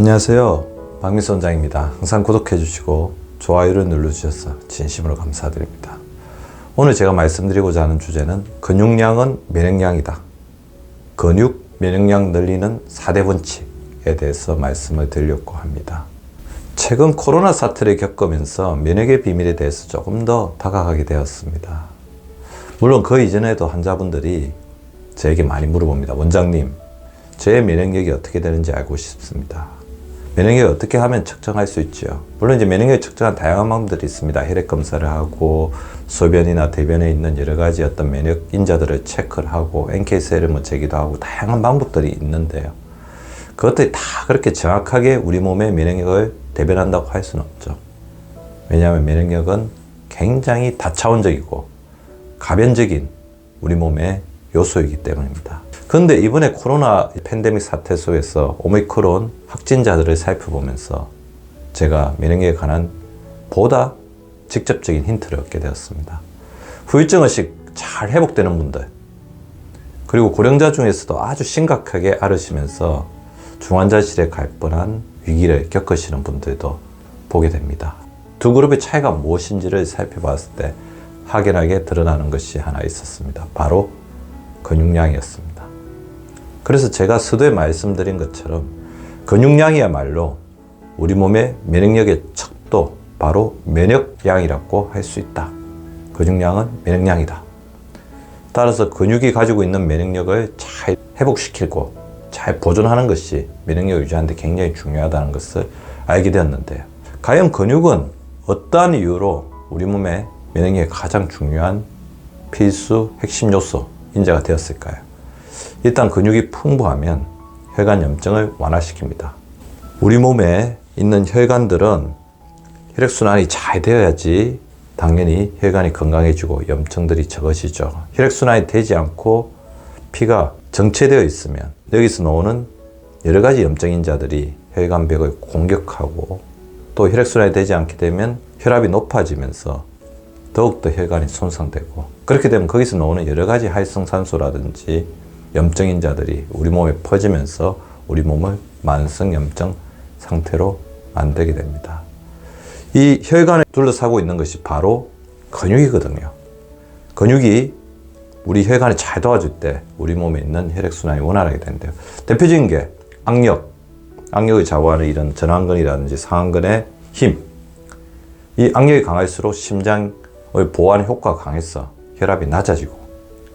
안녕하세요. 박미수 원장입니다. 항상 구독해 주시고 좋아요를 눌러주셔서 진심으로 감사드립니다. 오늘 제가 말씀드리고자 하는 주제는 근육량은 면역량이다. 근육 면역량 늘리는 4대 원칙에 대해서 말씀을 드리려고 합니다. 최근 코로나 사태를 겪으면서 면역의 비밀에 대해서 조금 더 다가가게 되었습니다. 물론 그 이전에도 환자분들이 저에게 많이 물어봅니다. 원장님, 제 면역력이 어떻게 되는지 알고 싶습니다. 면역력을 어떻게 하면 측정할 수 있죠? 물론 이제 면역력을 측정한 다양한 방법들이 있습니다. 혈액 검사를 하고 소변이나 대변에 있는 여러 가지 어떤 면역 인자들을 체크를 하고 NK 셀을 뭐 재기도 하고 다양한 방법들이 있는데요. 그것들이 다 그렇게 정확하게 우리 몸의 면역력을 대변한다고 할 수는 없죠. 왜냐하면 면역력은 굉장히 다차원적이고 가변적인 우리 몸의 요소이기 때문입니다. 그런데 이번에 코로나 팬데믹 사태 속에서 오미크론 확진자들을 살펴보면서 제가 면역력에 관한 보다 직접적인 힌트를 얻게 되었습니다. 후유증 의식 잘 회복되는 분들, 그리고 고령자 중에서도 아주 심각하게 앓으시면서 중환자실에 갈 뻔한 위기를 겪으시는 분들도 보게 됩니다. 두 그룹의 차이가 무엇인지를 살펴봤을 때 확연하게 드러나는 것이 하나 있었습니다. 바로 근육량이었습니다. 그래서 제가 서두에 말씀드린 것처럼 근육량이야말로 우리 몸의 면역력의 척도 바로 면역량이라고 할 수 있다. 근육량은 면역량이다. 따라서 근육이 가지고 있는 면역력을 잘 회복시키고 잘 보존하는 것이 면역력 유지하는데 굉장히 중요하다는 것을 알게 되었는데요. 과연 근육은 어떠한 이유로 우리 몸의 면역력에 가장 중요한 필수 핵심 요소 인자가 되었을까요? 일단 근육이 풍부하면 혈관 염증을 완화시킵니다. 우리 몸에 있는 혈관들은 혈액순환이 잘 되어야지 당연히 혈관이 건강해지고 염증들이 적어지죠. 혈액순환이 되지 않고 피가 정체되어 있으면 여기서 나오는 여러 가지 염증인자들이 혈관벽을 공격하고 또 혈액순환이 되지 않게 되면 혈압이 높아지면서 더욱더 혈관이 손상되고 그렇게 되면 거기서 나오는 여러 가지 활성산소라든지 염증인 자들이 우리 몸에 퍼지면서 우리 몸을 만성 염증 상태로 만들게 됩니다. 이 혈관을 둘러싸고 있는 것이 바로 근육이거든요. 근육이 우리 혈관을 잘 도와줄 때 우리 몸에 있는 혈액순환이 원활하게 된대요. 대표적인 게 악력, 악력을 좌우하는 이런 전완근이라든지 상완근의 힘. 이 악력이 강할수록 심장을 보호하는 효과가 강해서 혈압이 낮아지고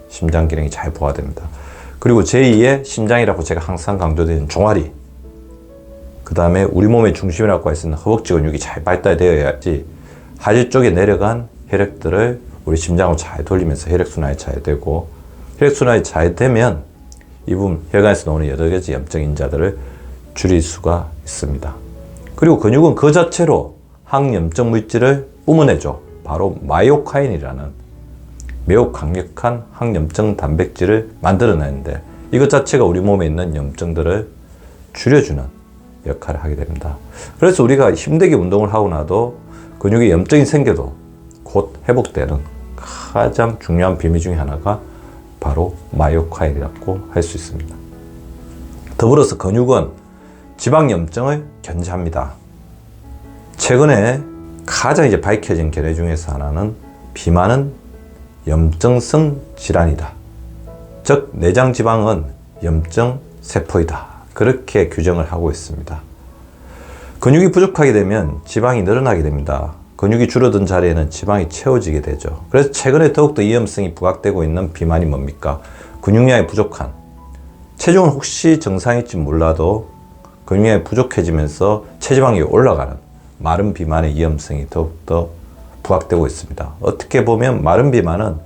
심장 기능이 잘 보호됩니다. 그리고 제2의 심장이라고 제가 항상 강조드리는 종아리. 그 다음에 우리 몸의 중심이라고 할수 있는 허벅지 근육이 잘 발달되어야지 하지 쪽에 내려간 혈액들을 우리 심장을 잘 돌리면서 혈액순환이 잘 되고 혈액순환이 잘 되면 이 부분 혈관에서 나오는 여러 가지 염증 인자들을 줄일 수가 있습니다. 그리고 근육은 그 자체로 항염증 물질을 뿜어내죠. 바로 마이오카인이라는 매우 강력한 항염증 단백질을 만들어내는데 이것 자체가 우리 몸에 있는 염증들을 줄여주는 역할을 하게 됩니다. 그래서 우리가 힘들게 운동을 하고 나도 근육에 염증이 생겨도 곧 회복되는 가장 중요한 비밀 중에 하나가 바로 마이오카인이라고 할 수 있습니다. 더불어서 근육은 지방 염증을 견제합니다. 최근에 가장 이제 밝혀진 견해 중에서 하나는 비만은 염증성 질환이다. 즉 내장 지방은 염증 세포이다. 그렇게 규정을 하고 있습니다. 근육이 부족하게 되면 지방이 늘어나게 됩니다. 근육이 줄어든 자리에는 지방이 채워지게 되죠. 그래서 최근에 더욱더 위험성이 부각되고 있는 비만이 뭡니까? 근육량이 부족한. 체중은 혹시 정상일지 몰라도 근육량이 부족해지면서 체지방이 올라가는 마른 비만의 위험성이 더욱더 부각되고 있습니다. 어떻게 보면 마른 비만은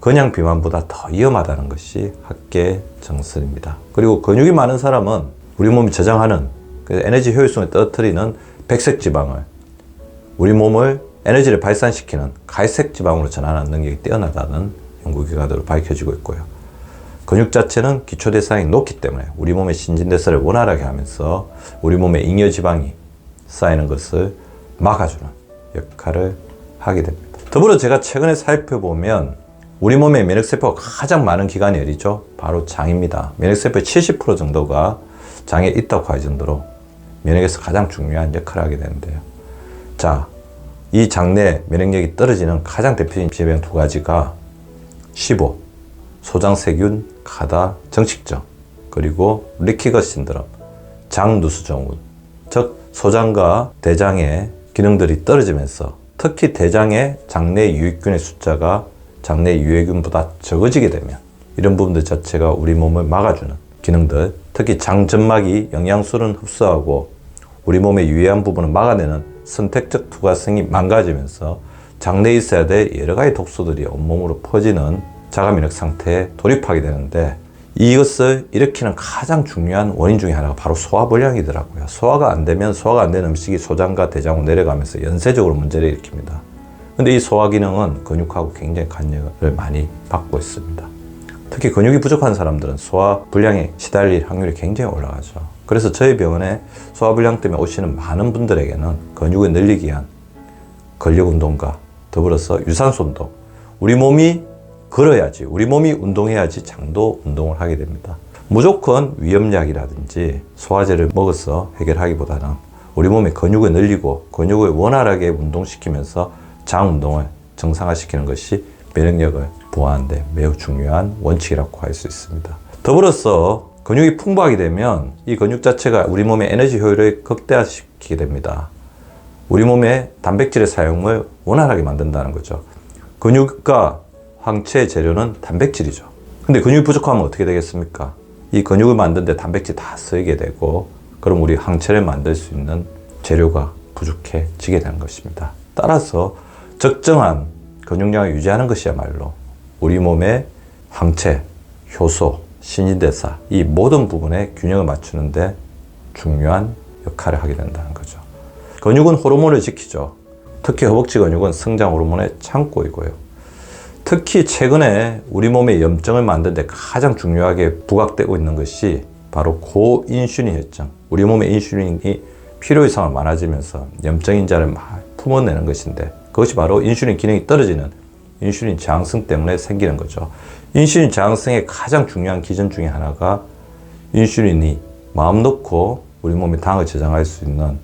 그냥 비만보다 더 위험하다는 것이 학계 정설입니다. 그리고 근육이 많은 사람은 우리 몸이 저장하는 그 에너지 효율성을 떨어뜨리는 백색 지방을 우리 몸을 에너지를 발산시키는 갈색 지방으로 전환하는 능력이 뛰어나다는 연구 결과들로 밝혀지고 있고요. 근육 자체는 기초 대사량이 높기 때문에 우리 몸의 신진 대사를 원활하게 하면서 우리 몸에 잉여 지방이 쌓이는 것을 막아주는 역할을 하게 됩니다. 더불어 제가 최근에 살펴보면 우리 몸의 면역세포가 가장 많은 기관이 어디죠? 바로 장입니다. 면역세포의 70% 정도가 장에 있다고 할 정도로 면역에서 가장 중요한 역할을 하게 되는데요. 자, 이 장내 면역력이 떨어지는 가장 대표적인 질병 두 가지가 15, 소장세균, 가다, 정식증, 그리고 리키거 신드롬, 장누수증후군, 즉 소장과 대장의 기능들이 떨어지면서 특히 대장의 장내 유익균의 숫자가 장내 유해균보다 적어지게 되면 이런 부분들 자체가 우리 몸을 막아주는 기능들, 특히 장점막이 영양소를 흡수하고 우리 몸의 유해한 부분을 막아내는 선택적 투과성이 망가지면서 장내에 있어야 될 여러 가지 독소들이 온몸으로 퍼지는 자가면역 상태에 돌입하게 되는데 이것을 일으키는 가장 중요한 원인 중에 하나가 바로 소화불량이더라고요. 소화가 안 되면 소화가 안 되는 음식이 소장과 대장으로 내려가면서 연쇄적으로 문제를 일으킵니다. 근데 이 소화 기능은 근육하고 굉장히 관여를 많이 받고 있습니다. 특히 근육이 부족한 사람들은 소화 불량에 시달릴 확률이 굉장히 올라가죠. 그래서 저희 병원에 소화 불량 때문에 오시는 많은 분들에게는 근육을 늘리기 위한 근력 운동과 더불어서 유산소 운동. 우리 몸이 걸어야지, 우리 몸이 운동해야지 장도 운동을 하게 됩니다. 무조건 위험약이라든지 소화제를 먹어서 해결하기보다는 우리 몸의 근육을 늘리고 근육을 원활하게 운동시키면서 장 운동을 정상화시키는 것이 면역력을 보호하는데 매우 중요한 원칙이라고 할 수 있습니다. 더불어서 근육이 풍부하게 되면 이 근육 자체가 우리 몸의 에너지 효율을 극대화시키게 됩니다. 우리 몸의 단백질의 사용을 원활하게 만든다는 거죠. 근육과 황체 재료는 단백질이죠. 근데 근육이 부족하면 어떻게 되겠습니까? 이 근육을 만드는데 단백질 다 쓰이게 되고 그럼 우리 항체를 만들 수 있는 재료가 부족해지게 되는 것입니다. 따라서 적정한 근육량을 유지하는 것이야말로 우리 몸의 항체, 효소, 신진대사 이 모든 부분에 균형을 맞추는데 중요한 역할을 하게 된다는 거죠. 근육은 호르몬을 지키죠. 특히 허벅지 근육은 성장 호르몬의 창고이고요. 특히 최근에 우리 몸의 염증을 만드는데 가장 중요하게 부각되고 있는 것이 바로 고인슐린 혈증. 우리 몸의 인슐린이 필요 이상을 많아지면서 염증 인자를 막 품어내는 것인데 그것이 바로 인슐린 기능이 떨어지는 인슐린 저항성 때문에 생기는 거죠. 인슐린 저항성의 가장 중요한 기전 중에 하나가 인슐린이 마음 놓고 우리 몸의 당을 저장할 수 있는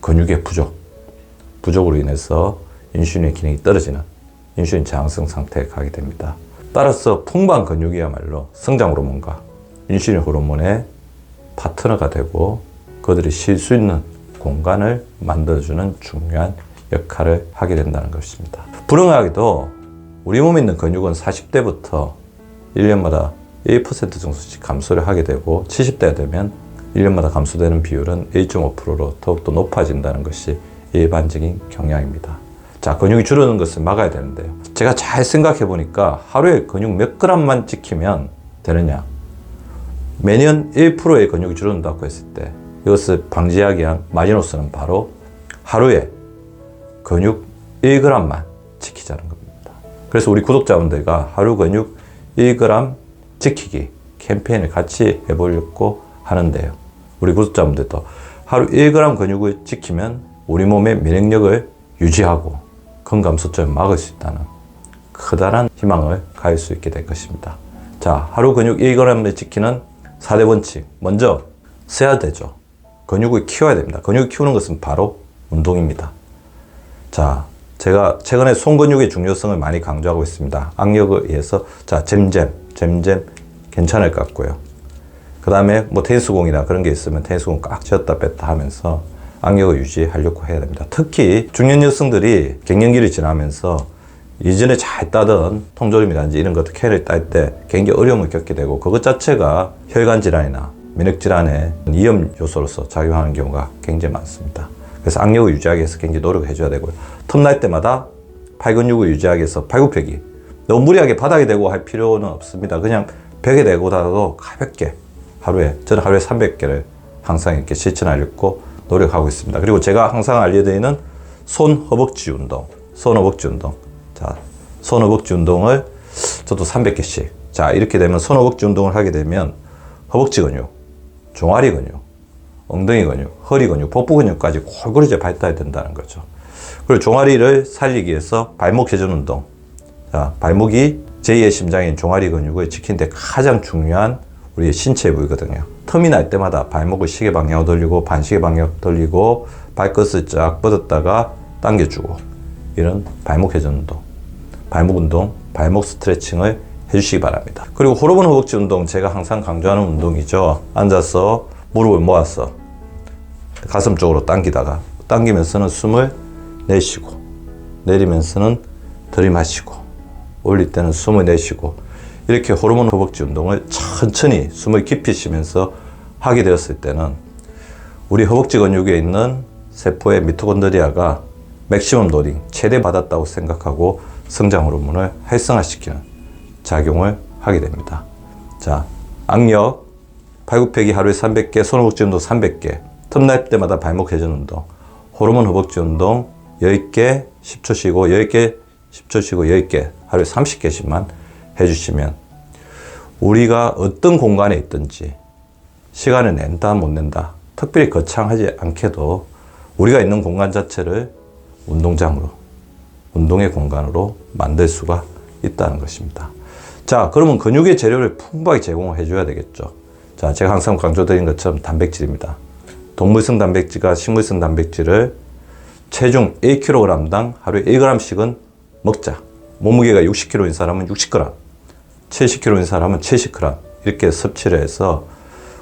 근육의 부족, 부족으로 인해서 인슐린의 기능이 떨어지는 인슐린 저항성 상태에 가게 됩니다. 따라서 풍부한 근육이야말로 성장 호르몬과 인슐린 호르몬의 파트너가 되고 그들이 쉴 수 있는 공간을 만들어주는 중요한 역할을 하게 된다는 것입니다. 불행하게도 우리 몸에 있는 근육은 40대부터 1년마다 1% 정도씩 감소를 하게 되고 70대가 되면 1년마다 감소되는 비율은 1.5%로 더욱더 높아진다는 것이 일반적인 경향입니다. 자, 근육이 줄어드는 것을 막아야 되는데요. 제가 잘 생각해 보니까 하루에 근육 몇 그램만 지키면 되느냐? 매년 1%의 근육이 줄어든다고 했을 때 이것을 방지하기 위한 마지노스는 바로 하루에 근육 1g만 지키자는 겁니다. 그래서 우리 구독자분들과 하루 근육 1g 지키기 캠페인을 같이 해보려고 하는데요. 우리 구독자분들도 하루 1g 근육을 지키면 우리 몸의 면역력을 유지하고 건감소증을 막을 수 있다는 커다란 희망을 가질 수 있게 될 것입니다. 자, 하루 근육 1g을 지키는 4대 원칙. 먼저, 써야 되죠. 근육을 키워야 됩니다. 근육을 키우는 것은 바로 운동입니다. 자, 제가 최근에 손 근육의 중요성을 많이 강조하고 있습니다. 악력에 의해서, 자, 잼잼, 잼잼 괜찮을 것 같고요. 그 다음에 뭐 테니스공이나 그런 게 있으면 테니스공 꽉 쥐었다 뺐다 하면서 악력을 유지하려고 해야 됩니다. 특히 중년 여성들이 갱년기를 지나면서 이전에 잘 따던 통조림이라든지 이런 것들 캐를 딸 때 굉장히 어려움을 겪게 되고 그것 자체가 혈관 질환이나 면역 질환의 위험 요소로서 작용하는 경우가 굉장히 많습니다. 그래서 악력을 유지하기 위해서 굉장히 노력을 해줘야 되고요. 틈날 때마다 팔근육을 유지하기 위해서 팔굽혀기 너무 무리하게 바닥에 대고 할 필요는 없습니다. 그냥 벽에 대고 다도 가볍게 하루에 저는 하루에 300개를 항상 이렇게 실천하려고 노력하고 있습니다. 그리고 제가 항상 알려드리는 손 허벅지 운동, 손 허벅지 운동. 자, 손 허벅지 운동을 저도 300개씩. 자, 이렇게 되면 손 허벅지 운동을 하게 되면 허벅지 근육, 종아리 근육, 엉덩이 근육, 허리 근육, 복부 근육까지 골고루 이제 발달이 된다는 거죠. 그리고 종아리를 살리기 위해서 발목 회전 운동. 자, 발목이 제2의 심장인 종아리 근육을 지키는데 가장 중요한 우리의 신체 부위거든요. 틈이 날 때마다 발목을 시계 방향으로 돌리고 반시계 방향으로 돌리고 발끝을 쫙 뻗었다가 당겨주고 이런 발목 회전 운동, 발목 운동, 발목 스트레칭을 해주시기 바랍니다. 그리고 호르몬 허벅지 운동 제가 항상 강조하는 운동이죠. 앉아서 무릎을 모아서 가슴 쪽으로 당기다가 당기면서는 숨을 내쉬고 내리면서는 들이마시고 올릴 때는 숨을 내쉬고 이렇게 호르몬 허벅지 운동을 천천히 숨을 깊이 쉬면서 하게 되었을 때는 우리 허벅지 근육에 있는 세포의 미토콘드리아가 맥시멈 로딩 최대 받았다고 생각하고 성장 호르몬을 활성화시키는 작용을 하게 됩니다. 자, 악력 팔굽혀기 하루에 300개, 손 허벅지 운동 300개, 틈날 때마다 발목 회전 운동, 호르몬 허벅지 운동 10개, 10초 쉬고 10개, 10초 쉬고 10개, 하루에 30개씩만 해주시면 우리가 어떤 공간에 있든지 시간을 낸다 못 낸다 특별히 거창하지 않게도 우리가 있는 공간 자체를 운동장으로 운동의 공간으로 만들 수가 있다는 것입니다. 자, 그러면 근육의 재료를 풍부하게 제공을 해줘야 되겠죠. 자, 제가 항상 강조드린 것처럼 단백질입니다. 동물성 단백질과 식물성 단백질을 체중 1kg당 하루에 1g씩은 먹자. 몸무게가 60kg인 사람은 60g, 70kg인 사람은 70g 이렇게 섭취를 해서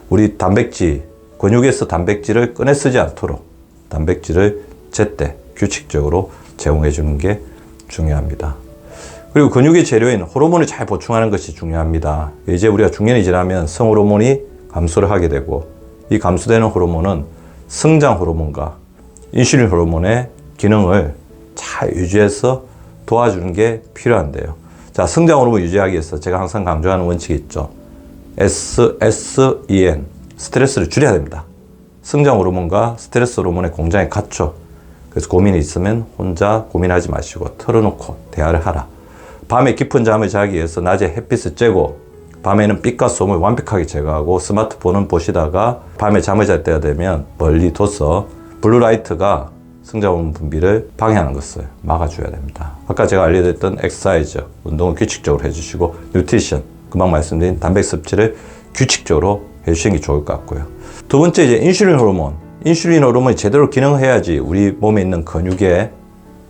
우리 단백질, 근육에서 단백질을 꺼내 쓰지 않도록 단백질을 제때 규칙적으로 제공해 주는 게 중요합니다. 그리고 근육의 재료인 호르몬을 잘 보충하는 것이 중요합니다. 이제 우리가 중년이 지나면 성호르몬이 감소를 하게 되고 이 감소되는 호르몬은 성장 호르몬과 인슐린 호르몬의 기능을 잘 유지해서 도와주는 게 필요한데요. 자, 성장 호르몬 유지하기 위해서 제가 항상 강조하는 원칙이 있죠. SSEN, 스트레스를 줄여야 됩니다. 성장 호르몬과 스트레스 호르몬의 공장에 갇혀. 그래서 고민이 있으면 혼자 고민하지 마시고 털어놓고 대화를 하라. 밤에 깊은 잠을 자기 위해서 낮에 햇빛을 쬐고 밤에는 빛과 소음을 완벽하게 제거하고 스마트폰은 보시다가 밤에 잠을 잘 때가 되면 멀리 둬서 블루라이트가 성장호르몬 분비를 방해하는 것을 막아줘야 됩니다. 아까 제가 알려드렸던 엑사이즈, 운동을 규칙적으로 해주시고 뉴트리션, 금방 말씀드린 단백 섭취를 규칙적으로 해주시는 게 좋을 것 같고요. 두 번째 이제 인슐린 호르몬. 인슐린 호르몬이 제대로 기능해야지 우리 몸에 있는 근육에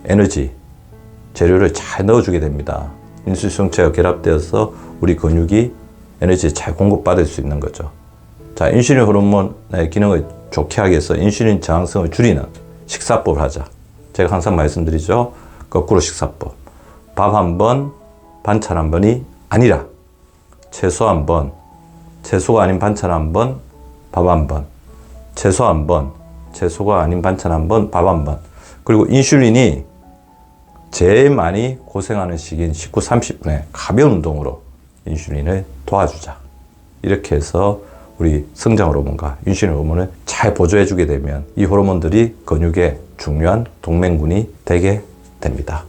에너지, 재료를 잘 넣어주게 됩니다. 인슐린 성체가 결합되어서 우리 근육이 에너지를 잘 공급받을 수 있는 거죠. 자, 인슐린 호르몬의 기능을 좋게 하기 위해서 인슐린 저항성을 줄이는 식사법을 하자. 제가 항상 말씀드리죠. 거꾸로 식사법. 밥 한 번, 반찬 한 번이 아니라 채소 한 번, 채소가 아닌 반찬 한 번, 밥 한 번, 채소 한 번, 채소가 아닌 반찬 한 번, 밥 한 번. 그리고 인슐린이 제일 많이 고생하는 시기인 19, 30분에 가벼운 운동으로 인슐린을 도와주자. 이렇게 해서 우리 성장 호르몬과 인슐린 호르몬을 잘 보조해 주게 되면 이 호르몬들이 근육의 중요한 동맹군이 되게 됩니다.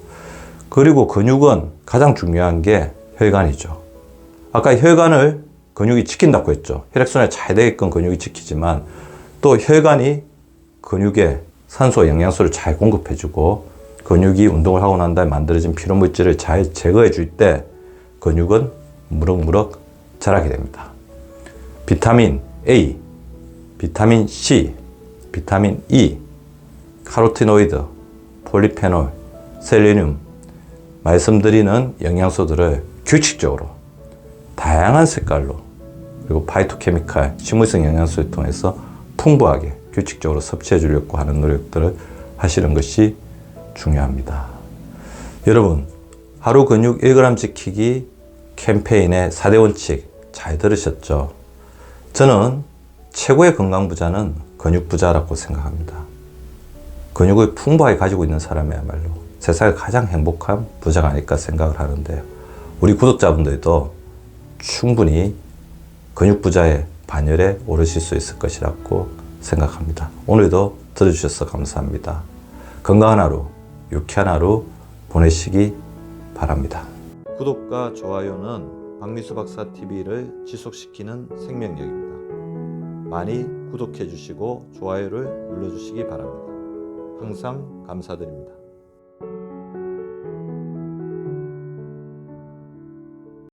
그리고 근육은 가장 중요한 게 혈관이죠. 아까 혈관을 근육이 지킨다고 했죠. 혈액순환이 잘 되게끔 근육이 지키지만 또 혈관이 근육에 산소, 영양소를 잘 공급해주고 근육이 운동을 하고 난 다음에 만들어진 피로물질을 잘 제거해 줄 때 근육은 무럭무럭 자라게 됩니다. 비타민 A, 비타민 C, 비타민 E, 카로티노이드, 폴리페놀, 셀레늄 말씀드리는 영양소들을 규칙적으로 다양한 색깔로 그리고 파이토케미칼, 식물성 영양소를 통해서 풍부하게 규칙적으로 섭취해 주려고 하는 노력들을 하시는 것이 중요합니다. 여러분, 하루 근육 1g 지키기 캠페인의 4대 원칙 잘 들으셨죠? 저는 최고의 건강 부자는 근육 부자라고 생각합니다. 근육을 풍부하게 가지고 있는 사람이야말로 세상에 가장 행복한 부자가 아닐까 생각을 하는데요. 우리 구독자분들도 충분히 근육 부자의 반열에 오르실 수 있을 것이라고 생각합니다. 오늘도 들어주셔서 감사합니다. 건강한 하루, 유쾌한 하루 보내시기 바랍니다. 구독과 좋아요는 박미수 박사 TV를 지속시키는 생명력입니다. 많이 구독해 주시고 좋아요를 눌러 주시기 바랍니다. 항상 감사드립니다.